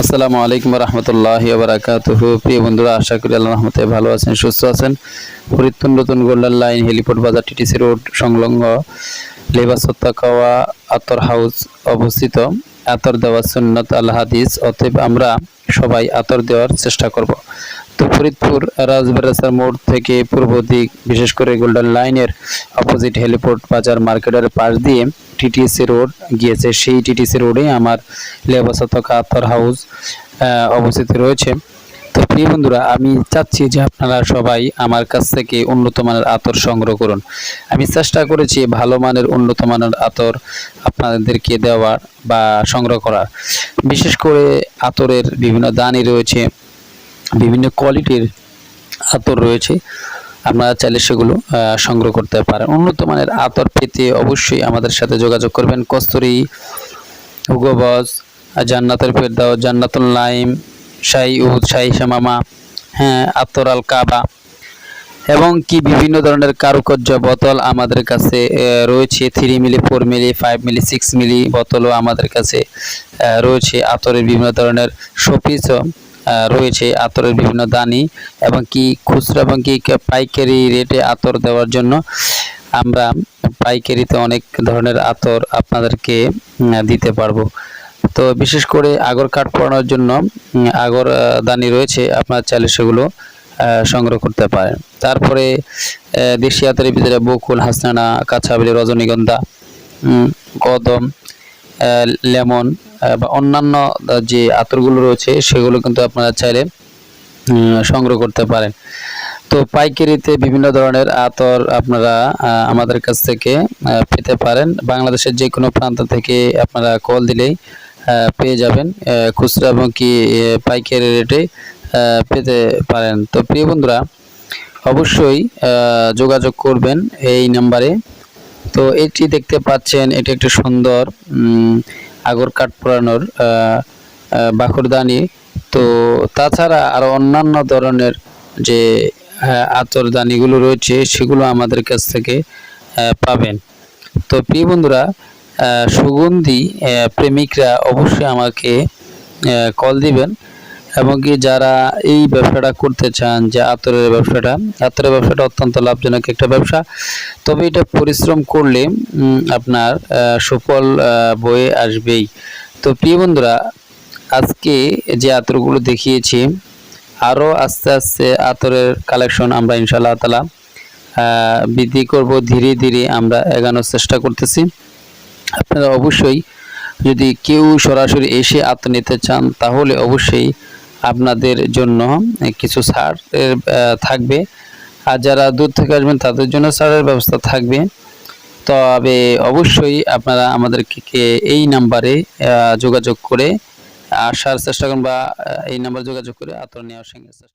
আসসালামু আলাইকুম রহমতুল্লাহ বারাকাতুহু। প্রিয় বন্ধুরা, আশা করি আল্লাহ রহমতে ভালো আছেন, সুস্থ আছেন। ফরিদপুর নতুন গোল্ডার লাইন হেলিপোর্ট বাজার, টিটিসি রোড সংলগ্ন লেবাস হত্যাকাওয়া আতর হাউস অবস্থিত। আতর দেওয়া সুন্নত আল হাদিস, অতএব আমরা সবাই আতর দেওয়ার চেষ্টা করব। তো ফরিদপুর রাজবারাসার মোড় থেকে পূর্ব দিক, বিশেষ করে গোল্ডেন লাইনের অপোজিট হেলিপোর্ট বাজার মার্কেটের পাশ দিয়ে টিটিসি রোড গিয়েছে। সেই টিটিসি রোডে আমার লেবাসতক আতর হাউস অবস্থিত রয়েছে। তো প্রিয় বন্ধুরা, আমি চাচ্ছি যে আপনারা সবাই আমার কাছ থেকে উন্নত মানের আতর সংগ্রহ করুন। আমি চেষ্টা করেছি ভালো মানের উন্নত মানের আতর আপনাদেরকে দেওয়ার বা সংগ্রহ করার। বিশেষ করে আতরের বিভিন্ন দানি রয়েছে। বিভিন্ন কোয়ালিটির আতর রয়েছে। আপনারা চাইলে সেগুলো সংগ্রহ করতে পারেন। উন্নত মানের আতর পেতে অবশ্যই আমাদের সাথে যোগাযোগ করবেন। কস্তুরি হুগোবজ জান্নাতের ফেরদাও জান্নাতুল লাইম শাহি উদ শাহি শামামা হ্যাঁ আতর আল কাবা এবং কি বিভিন্ন ধরনের কারুকার্য বোতল আমাদের কাছে রয়েছে। Three milli four milli five milli six milli বোতলও আমাদের কাছে রয়েছে আতরের বিভিন্ন ধরনের শোপিসও। রয়েছে আতরের বিভিন্ন দানি এবং কি খুচরা এবং কি পাইকারি রেটে আতর দেওয়ার জন্য আমরা পাইকারিতে অনেক ধরনের আতর আপনাদেরকে দিতে পারব। তো বিশেষ করে আগর কাঠ পড়ানোর জন্য আগর দানি রয়েছে, আপনার চাইলে সেগুলো সংগ্রহ করতে পারেন। তারপরে দেশি আতরের ভিতরে বকুল, হাসনানা কাঁচাবেলি রজনীগন্ধা কদম লেমন বা অন্যান্য যে আতরগুলো রয়েছে, সেগুলো কিন্তু আপনারা চাইলে সংগ্রহ করতে পারেন। তো পাইকারিতে বিভিন্ন ধরনের আতর আপনারা আমাদের কাছ থেকে পেতে পারেন। বাংলাদেশের যে কোনো প্রান্ত থেকে আপনারা কল দিলেই পেয়ে যাবেন। খুচরা এবং কি পাইকারি রেটে পেতে পারেন। তো প্রিয় বন্ধুরা, অবশ্যই যোগাযোগ করবেন এই নাম্বারে। তো এটি দেখতে পাচ্ছেন, এটি একটি সুন্দর আগর কাঠ পোড়ানোর বাকরদানি তো তাছাড়া আরও অন্যান্য ধরনের যে আতরদানিগুলো রয়েছে, সেগুলো আমাদের কাছ থেকে পাবেন। তো প্রিয় বন্ধুরা সুগন্ধি প্রেমিকরা অবশ্যই আমাকে কল দিবেন। এবং কি যারা এই ব্যবসাটা করতে চান, যে আতরের ব্যবসাটা আতরের ব্যবসাটা অত্যন্ত লাভজনক একটা ব্যবসা। তবে এটা পরিশ্রম করলে আপনার সুফল বয়ে আসবেই। তো প্রিয় বন্ধুরা, আজকে যে আতরগুলো দেখিয়েছি, আরও আস্তে আস্তে আতরের কালেকশন আমরা ইনশাআল্লাহ তালা বৃদ্ধি করব, ধীরে ধীরে আমরা এগানোর চেষ্টা করতেছি। আপনারা অবশ্যই যদি কেউ সরাসরি এসে আত্ম নিতে চান, তাহলে অবশ্যই আপনাদের জন্য কিছু ছাড় থাকবে। আর যারা দূর থেকে আসবেন, তাদের জন্য ছাড়ের ব্যবস্থা থাকবে। তবে অবশ্যই আপনারা আমাদেরকে এই নাম্বারে যোগাযোগ করে আসার চেষ্টা করুন বা এই নাম্বার যোগাযোগ করে আতর নেওয়ার সঙ্গে